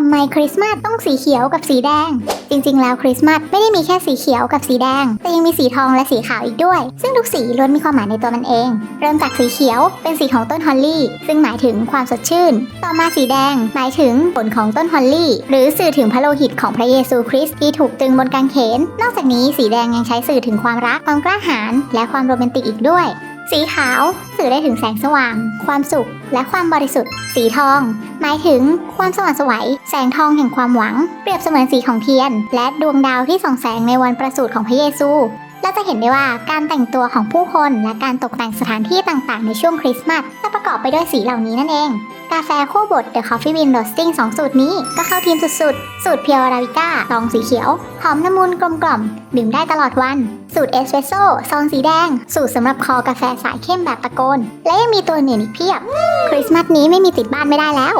ำไมคริสต์มาสต้องสีเขียวกับสีแดง จริงๆ แล้วคริสต์มาสไม่ได้มีแค่สีเขียวกับสีแดง แต่ยังมีสีทองและสีขาวอีกด้วย ซึ่งทุกสีล้วนมีความหมายในตัวมันเอง เริ่มจากสีเขียวเป็นสีของต้นฮอลลี่ ซึ่งหมายถึงความสดชื่น ต่อมาสีแดง หมายถึงผลของต้นฮอลลี่ หรือสื่อถึงพระโลหิตของพระเยซูคริสต์ที่ถูกตรึงบนกางเขน นอกจากนี้สีแดงยังใช้สื่อถึงความรักความกล้าหาญและความโรแมนติกอีกด้วย สีขาวสื่อได้ถึงแสงสว่าง ความสุข และความบริสุทธิ์ สีทอง หมายถึงความสว่างไสวัย แสงทองแห่งความหวัง เปรียบเสมือนสีของเทียน และดวงดาวที่ส่องแสงในวันประสูติของพระเยซูเราจะเห็นได้ว่าการแต่งตัวของผู้คนและการตกแต่งสถานที่ต่างๆ ในช่วงคริสต์มาสจะประกอบไปด้วยสีเหล่านี้นั่นเอง กาแฟคู่บด The Coffee Bean Roasting 2สูตรนี้ก็เข้าทีมสุดๆ สูตรเพียวอาราบิก้าซองสีเขียว หอมละมุนกลมกล่อม ดื่มได้ตลอดวัน สูตรเอสเปรสโซ่ซองสีแดง สูตรสำหรับคอกาแฟสายเข้มแบบตะโกน และยังมีตัวอื่นอีกเพียบ คริสต์มาสนี้ไม่มีติดบ้านไม่ได้แล้ว